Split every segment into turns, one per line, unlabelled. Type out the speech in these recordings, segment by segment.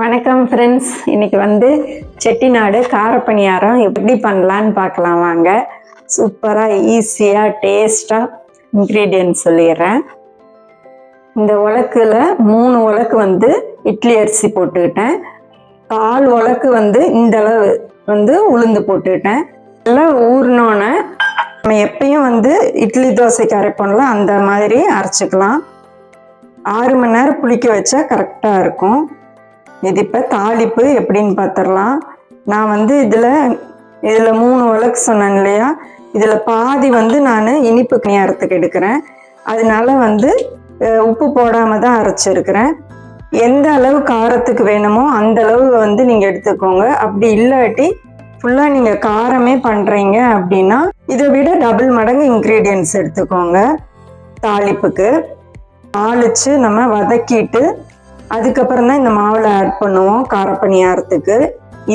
வணக்கம் ஃப்ரெண்ட்ஸ் இன்னைக்கு வந்து செட்டிநாடு காரப்பணியாரம் எப்படி பண்ணலான்னு பார்க்கலாம் வாங்க. சூப்பராக ஈஸியாக டேஸ்ட்டாக இன்க்ரீடியன்ட் சொல்லிடுறேன். இந்த உலக்கில் மூணு உலக்கு வந்து இட்லி அரிசி போட்டுக்கிட்டேன். கால் உலக்கு வந்து இந்த அளவு வந்து உளுந்து போட்டுக்கிட்டேன். எல்லாம் ஊறினோன்னே நம்ம எப்பயும் வந்து இட்லி தோசைக்கு அரைப்போம்ல அந்த மாதிரி அரைச்சிக்கலாம். ஆறு மணி நேரம் புளிக்க வச்சா கரெக்டாக இருக்கும். இது இப்போ தாளிப்பு எப்படின்னு பார்த்துடலாம் நான் வந்து இதில் இதில் மூணு உலக்கு சொன்னேன் இல்லையா? இதில் பாதி வந்து நான் இனிப்பு நேரத்துக்கு எடுக்கிறேன். அதனால வந்து உப்பு போடாமல் தான் அரைச்சிருக்கிறேன். எந்த அளவு காரத்துக்கு வேணுமோ அந்த அளவு வந்து நீங்கள் எடுத்துக்கோங்க. அப்படி இல்லாட்டி ஃபுல்லாக நீங்கள் காரமே பண்ணுறீங்க அப்படின்னா இதை விட டபுள் மடங்கு இன்க்ரீடியன்ஸ் எடுத்துக்கோங்க. தாளிப்புக்கு. தாளித்து நம்ம வதக்கிட்டு அதுக்கப்புறம் தான் இந்த மாவில் ஆட் பண்ணுவோம் காரப்பணியாரத்துக்கு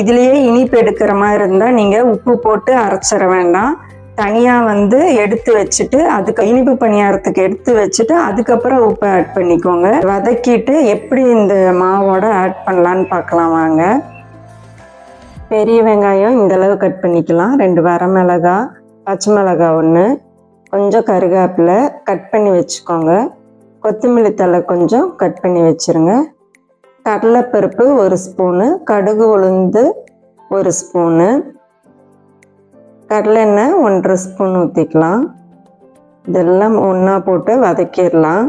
இதுலேயே இனிப்பு எடுக்கிற மாதிரி இருந்தால் நீங்கள் உப்பு போட்டு அரைச்சிட வேண்டாம். தனியாக வந்து எடுத்து வச்சுட்டு அதுக்கு இனிப்பு பணியாரத்துக்கு எடுத்து வச்சுட்டு அதுக்கப்புறம் உப்பு ஆட் பண்ணிக்கோங்க. வதக்கிட்டு எப்படி இந்த மாவோட ஆட் பண்ணலான்னு பார்க்கலாம் வாங்க. பெரிய வெங்காயம் இந்த அளவு கட் பண்ணிக்கலாம். ரெண்டு வரமிளகா பச்சை மிளகா ஒன்று கொஞ்சம் கருவேப்பிலை கட் பண்ணி வச்சுக்கோங்க. கொத்தமல்லி தழை கொஞ்சம் கட் பண்ணி வச்சுருங்க. கடலைப்பருப்பு ஒரு ஸ்பூனு கடுகு உளுந்து ஒரு ஸ்பூனு கடலெண்ணெய் ஒன்றரை ஸ்பூன் ஊற்றிக்கலாம் இதெல்லாம் ஒன்றா போட்டு வதக்கிடலாம்.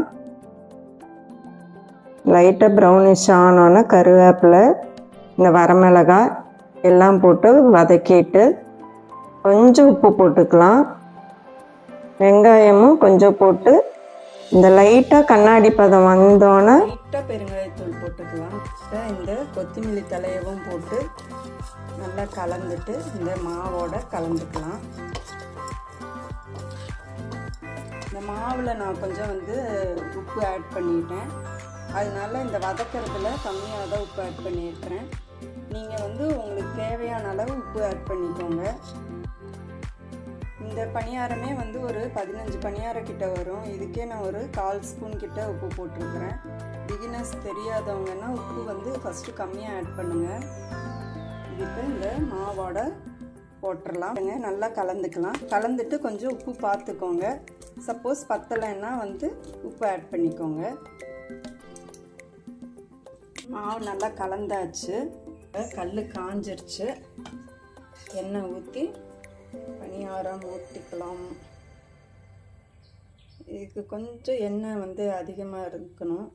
லைட்டாக ப்ரௌனிஷ் ஆனோன்னே கருவேப்பிலை இந்த வரமிளகாய் எல்லாம் போட்டு வதக்கிட்டு கொஞ்சம் உப்பு போட்டுக்கலாம். வெங்காயமும் கொஞ்சம் போட்டு இந்த லைட்டாக கண்ணாடி பதம் வந்தோன்னே லைட்டாக பெருங்காயத்தூள் போட்டுக்கலாம். இந்த கொத்தமல்லி தலையவும் போட்டு நல்லா கலந்துட்டு இந்த மாவோட கலந்துக்கலாம். இந்த மாவில் நான் கொஞ்சம் வந்து உப்பு ஆட் பண்ணிட்டேன். அதனால இந்த வதக்கிறதுல கம்மியாக தான் உப்பு ஆட் பண்ணியிருக்கிறேன். நீங்கள் வந்து உங்களுக்கு தேவையான அளவு உப்பு ஆட் பண்ணிக்கோங்க. இந்த பணியாரமே வந்து ஒரு பதினஞ்சு பணியாரம் கிட்ட வரும். இதுக்கே நான் ஒரு கால் ஸ்பூன் கிட்ட உப்பு போட்டிருக்கிறேன். பிகினர்ஸ் தெரியாதவங்கன்னா உப்பு வந்து ஃபஸ்ட்டு கம்மியாக ஆட் பண்ணுங்கள் இதுக்கு இந்த மாவோட போட்டுடலாம் நல்லா கலந்துக்கலாம். கலந்துட்டு கொஞ்சம் உப்பு பார்த்துக்கோங்க. சப்போஸ் பத்தலைன்னா வந்து உப்பு ஆட் பண்ணிக்கோங்க. மாவு நல்லா கலந்தாச்சு. கல் காஞ்சிருச்சு. எண்ணெய் ஊற்றி பணியாரம் ஊற்றிக்கலாம் இதுக்கு கொஞ்சம் எண்ணெய் வந்து அதிகமாக இருக்கணும்.